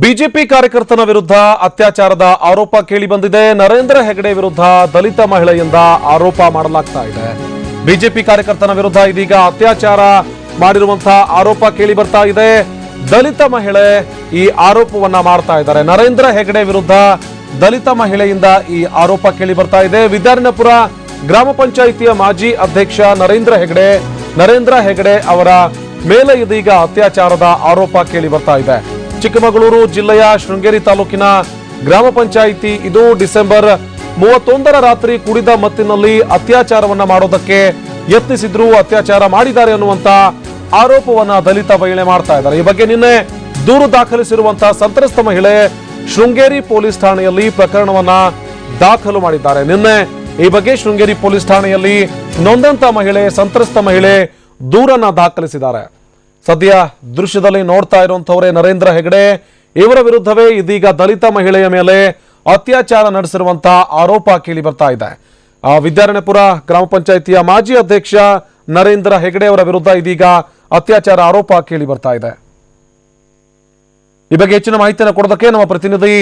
BJP ಕಾರ್ಯಕರ್ತನ ವಿರುದ್ಧ ಅತ್ಯಾಚಾರದ ಆರೋಪ ಕೇಳಿಬಂದಿದೆ. ನರೇಂದ್ರ ಹೆಗಡೆ ವಿರುದ್ಧ ದಲಿತ ಮಹಿಳೆಯಿಂದ ಆರೋಪ ಮಾಡಲಾಗ್ತಾ ಇದೆ. ಬಿಜೆಪಿ ಕಾರ್ಯಕರ್ತನ ವಿರುದ್ಧ ಇದೀಗ ಅತ್ಯಾಚಾರ ಮಾಡಿರುವಂತಹ ಆರೋಪ ಕೇಳಿ ಬರ್ತಾ ಇದೆ. ದಲಿತ ಮಹಿಳೆ ಈ ಆರೋಪವನ್ನ ಮಾಡ್ತಾ ಇದ್ದಾರೆ. ನರೇಂದ್ರ ಹೆಗಡೆ ವಿರುದ್ಧ ದಲಿತ ಮಹಿಳೆಯಿಂದ ಈ ಆರೋಪ ಕೇಳಿ ಬರ್ತಾ ಇದೆ. ವಿದ್ಯಾರಣ್ಯಪುರ ಗ್ರಾಮ ಪಂಚಾಯಿತಿಯ ಮಾಜಿ ಅಧ್ಯಕ್ಷ ನರೇಂದ್ರ ಹೆಗಡೆ ನರೇಂದ್ರ ಹೆಗಡೆ ಅವರ ಮೇಲೆ ಇದೀಗ ಅತ್ಯಾಚಾರದ ಆರೋಪ ಕೇಳಿ ಬರ್ತಾ ಇದೆ. ಚಿಕ್ಕಮಗಳೂರು ಜಿಲ್ಲೆಯ ಶೃಂಗೇರಿ ತಾಲೂಕಿನ ಗ್ರಾಮ ಪಂಚಾಯಿತಿ ಇದು ಡಿಸೆಂಬರ್ ಮೂವತ್ತೊಂದರ ರಾತ್ರಿ ಕುಡಿದ ಮತ್ತಿನಲ್ಲಿ ಅತ್ಯಾಚಾರವನ್ನ ಮಾಡೋದಕ್ಕೆ ಯತ್ನಿಸಿದ್ರು, ಅತ್ಯಾಚಾರ ಮಾಡಿದ್ದಾರೆ ಅನ್ನುವಂತ ಆರೋಪವನ್ನ ದಲಿತ ಮಹಿಳೆ ಮಾಡ್ತಾ ಇದ್ದಾರೆ. ಈ ಬಗ್ಗೆ ನಿನ್ನೆ ದೂರು ದಾಖಲಿಸಿರುವಂತಹ ಸಂತ್ರಸ್ತ ಮಹಿಳೆ ಶೃಂಗೇರಿ ಪೊಲೀಸ್ ಠಾಣೆಯಲ್ಲಿ ಪ್ರಕರಣವನ್ನ ದಾಖಲು ಮಾಡಿದ್ದಾರೆ. ನಿನ್ನೆ ಈ ಬಗ್ಗೆ ಶೃಂಗೇರಿ ಪೊಲೀಸ್ ಠಾಣೆಯಲ್ಲಿ ನೊಂದಂತ ಮಹಿಳೆ, ಸಂತ್ರಸ್ತ ಮಹಿಳೆ ದೂರನ್ನ ದಾಖಲಿಸಿದ್ದಾರೆ. ಸದ್ಯ ದೃಶ್ಯದಲ್ಲಿ ನೋಡ್ತಾ ಇರುವಂತವರೇ ನರೇಂದ್ರ ಹೆಗಡೆ. ಇವರ ವಿರುದ್ಧವೇ ಇದೀಗ ದಲಿತ ಮಹಿಳೆಯ ಮೇಲೆ ಅತ್ಯಾಚಾರ ನಡೆಸಿರುವಂತಹ ಆರೋಪ ಕೇಳಿ ಬರ್ತಾ ಇದೆ. ವಿದ್ಯಾರಣ್ಯಪುರ ಗ್ರಾಮ ಪಂಚಾಯಿತಿಯ ಮಾಜಿ ಅಧ್ಯಕ್ಷ ನರೇಂದ್ರ ಹೆಗಡೆ ಅವರ ವಿರುದ್ಧ ಇದೀಗ ಅತ್ಯಾಚಾರ ಆರೋಪ ಕೇಳಿ ಬರ್ತಾ ಇದೆ. ಈ ಬಗ್ಗೆ ಹೆಚ್ಚಿನ ಮಾಹಿತಿಯನ್ನು ಕೊಡೋದಕ್ಕೆ ನಮ್ಮ ಪ್ರತಿನಿಧಿ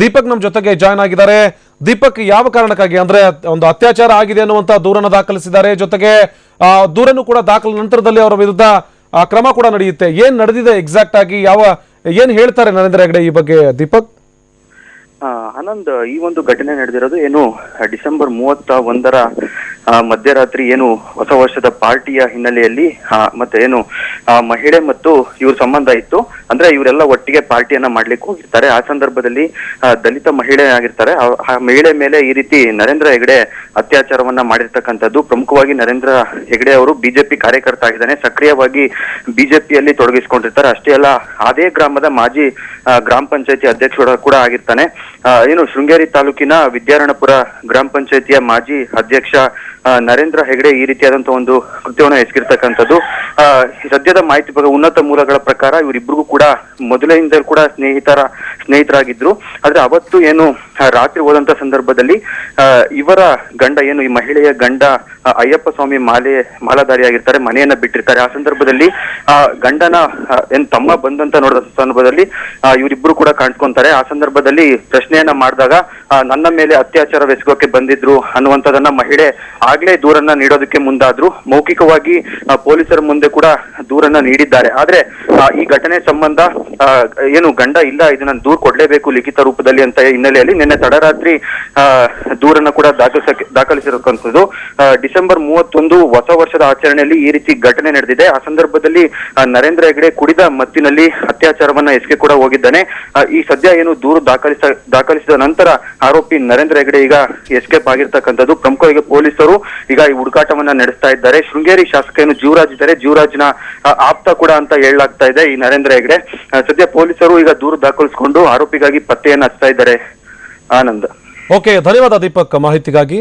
ದೀಪಕ್ ನಮ್ಮ ಜೊತೆಗೆ ಜಾಯ್ನ್ ಆಗಿದ್ದಾರೆ. ದೀಪಕ್, ಯಾವ ಕಾರಣಕ್ಕಾಗಿ? ಅಂದ್ರೆ ಒಂದು ಅತ್ಯಾಚಾರ ಆಗಿದೆ ಅನ್ನುವಂತ ದೂರನ್ನು ದಾಖಲಿಸಿದ್ದಾರೆ. ಜೊತೆಗೆ ದೂರನ್ನು ಕೂಡ ದಾಖಲ ನಂತರದಲ್ಲಿ ಅವರ ವಿರುದ್ಧ ಕ್ರಮ ಕೂಡ ನಡೆಯುತ್ತೆ. ಏನ್ ನಡೆದಿದೆ ಎಕ್ಸಾಕ್ಟ್ ಆಗಿ? ಯಾವ, ಏನ್ ಹೇಳ್ತಾರೆ ನರೇಂದ್ರ ಹೆಗಡೆ ಈ ಬಗ್ಗೆ ದೀಪಕ್? ಆನಂದ್, ಈ ಒಂದು ಘಟನೆ ನಡೆದಿರೋದು ಏನು, ಡಿಸೆಂಬರ್ ಮೂವತ್ತ ಒಂದರ ಮಧ್ಯರಾತ್ರಿ ಏನು ಹೊಸ ವರ್ಷದ ಪಾರ್ಟಿಯ ಹಿನ್ನೆಲೆಯಲ್ಲಿ ಆ, ಮತ್ತೆ ಏನು ಆ, ಮಹಿಳೆ ಮತ್ತು ಇವ್ರ ಸಂಬಂಧ ಇತ್ತು. ಅಂದ್ರೆ ಇವರೆಲ್ಲ ಒಟ್ಟಿಗೆ ಪಾರ್ಟಿಯನ್ನ ಮಾಡ್ಲಿಕ್ಕೆ ಹೋಗಿರ್ತಾರೆ. ಆ ಸಂದರ್ಭದಲ್ಲಿ ಆ, ದಲಿತ ಮಹಿಳೆ ಆಗಿರ್ತಾರೆ. ಆ- ಆ ಮಹಿಳೆ ಮೇಲೆ ಈ ರೀತಿ ನರೇಂದ್ರ ಹೆಗಡೆ ಅತ್ಯಾಚಾರವನ್ನ ಮಾಡಿರ್ತಕ್ಕಂಥದ್ದು ಪ್ರಮುಖವಾಗಿ ನರೇಂದ್ರ ಹೆಗಡೆ ಅವರು ಬಿಜೆಪಿ ಕಾರ್ಯಕರ್ತ ಆಗಿದ್ದಾನೆ. ಸಕ್ರಿಯವಾಗಿ ಬಿಜೆಪಿಯಲ್ಲಿ ತೊಡಗಿಸಿಕೊಂಡಿರ್ತಾರೆ. ಅಷ್ಟೇ ಅಲ್ಲ ಅದೇ ಗ್ರಾಮದ ಮಾಜಿ ಗ್ರಾಮ ಪಂಚಾಯತಿ ಅಧ್ಯಕ್ಷ ಕೂಡ ಆಗಿರ್ತಾನೆ. ಆ, ಏನು ಶೃಂಗೇರಿ ತಾಲೂಕಿನ ವಿದ್ಯಾರಣಪುರ ಗ್ರಾಮ ಪಂಚಾಯತಿಯ ಮಾಜಿ ಅಧ್ಯಕ್ಷ ಆ, ನರೇಂದ್ರ ಹೆಗಡೆ ಈ ರೀತಿಯಾದಂತಹ ಒಂದು ಕೃತ್ಯವನ್ನು ಎಸಗಿರ್ತಕ್ಕಂಥದ್ದು. ಸದ್ಯದ ಮಾಹಿತಿ ಉನ್ನತ ಮೂಲಗಳ ಪ್ರಕಾರ ಇವರಿಬ್ಬರಿಗೂ ಕೂಡ ಮೊದಲಿನಿಂದ ಕೂಡ ಸ್ನೇಹಿತರ ಸ್ನೇಹಿತರಾಗಿದ್ರು. ಆದ್ರೆ ಅವತ್ತು ಏನು ರಾತ್ರಿ ಹೋದಂತ ಸಂದರ್ಭದಲ್ಲಿ ಇವರ ಗಂಡ ಏನು, ಈ ಮಹಿಳೆಯ ಗಂಡ ಅಯ್ಯಪ್ಪ ಸ್ವಾಮಿ ಮಾಲೆ, ಮಾಲಾಧಾರಿಯಾಗಿರ್ತಾರೆ, ಮನೆಯನ್ನ ಬಿಟ್ಟಿರ್ತಾರೆ. ಆ ಸಂದರ್ಭದಲ್ಲಿ, ಆ, ಗಂಡನ ಏನ್ ತಮ್ಮ ಬಂದಂತ ನೋಡಿದ ಸಂದರ್ಭದಲ್ಲಿ ಇವರಿಬ್ರು ಕೂಡ ಕಾಣ್ಕೊಂತಾರೆ ಆ ಸಂದರ್ಭದಲ್ಲಿ ಪ್ರಶ್ನೆಯನ್ನ ಮಾಡಿದಾಗ ನನ್ನ ಮೇಲೆ ಅತ್ಯಾಚಾರವೆಸಗೋಕೆ ಬಂದಿದ್ರು ಅನ್ನುವಂಥದ್ದನ್ನ ಮಹಿಳೆ ಆಗ್ಲೇ ದೂರನ್ನ ನೀಡೋದಕ್ಕೆ ಮುಂದಾದ್ರು. ಮೌಖಿಕವಾಗಿ ಪೊಲೀಸರ ಮುಂದೆ ಕೂಡ ದೂರನ್ನ ನೀಡಿದ್ದಾರೆ. ಆದ್ರೆ ಈ ಘಟನೆ ಸಂಬಂಧ ಏನು ಗಂಡ ಇಲ್ಲ, ಇದನ್ನ ದೂರ್ ಕೊಡ್ಲೇಬೇಕು ಲಿಖಿತ ರೂಪದಲ್ಲಿ ಅಂತ ಹಿನ್ನೆಲೆಯಲ್ಲಿ ನಿನ್ನೆ ತಡರಾತ್ರಿ ದೂರನ್ನ ಕೂಡ ದಾಖಲಿಸಕ್ಕೆ ದಾಖಲಿಸಿರತಕ್ಕಂಥದ್ದು ಡಿಸೆಂಬರ್ ಮೂವತ್ತೊಂದು ಹೊಸ ವರ್ಷದ ಆಚರಣೆಯಲ್ಲಿ ಈ ರೀತಿ ಘಟನೆ ನಡೆದಿದೆ. ಆ ಸಂದರ್ಭದಲ್ಲಿ ನರೇಂದ್ರ ಹೆಗಡೆ ಕುಡಿದ ಮತ್ತಿನಲ್ಲಿ ಅತ್ಯಾಚಾರವನ್ನ ಎಸ್ಗೆ ಕೂಡ ಹೋಗಿದ್ದಾನೆ. ಈ ಸದ್ಯ ಏನು ದೂರು ದಾಖಲಿಸ ದಾಖಲಿಸಿದ ನಂತರ ಆರೋಪಿ ನರೇಂದ್ರ ಹೆಗಡೆ ಈಗ ಎಸ್ಕೇಪ್ ಆಗಿರ್ತಕ್ಕಂಥದ್ದು. ಪ್ರಮುಖವಾಗಿ ಪೊಲೀಸರು ಈಗ ಈ ಹುಡುಕಾಟವನ್ನ ನಡೆಸ್ತಾ ಇದ್ದಾರೆ. ಶೃಂಗೇರಿ ಶಾಸಕ ಏನು ಜೀವರಾಜ್ ಇದ್ದಾರೆ. ಜೀವರಾಜ್ನ ಆಪ್ತ ಕೂಡ ಅಂತ ಹೇಳಲಾಗ್ತಾ ಇದೆ ಈ ನರೇಂದ್ರ ಹೆಗಡೆ. ಸದ್ಯ ಪೊಲೀಸರು ಈಗ ದೂರು ದಾಖಲಿಸಿಕೊಂಡು ಆರೋಪಿಗಾಗಿ ಪತ್ತೆಯನ್ನು ಹಚ್ತಾ ಇದ್ದಾರೆ. ಆನಂದ್. ಓಕೆ ಧನ್ಯವಾದ ದೀಪಕ್. ಮಾಹಿತಿಗಾಗಿ.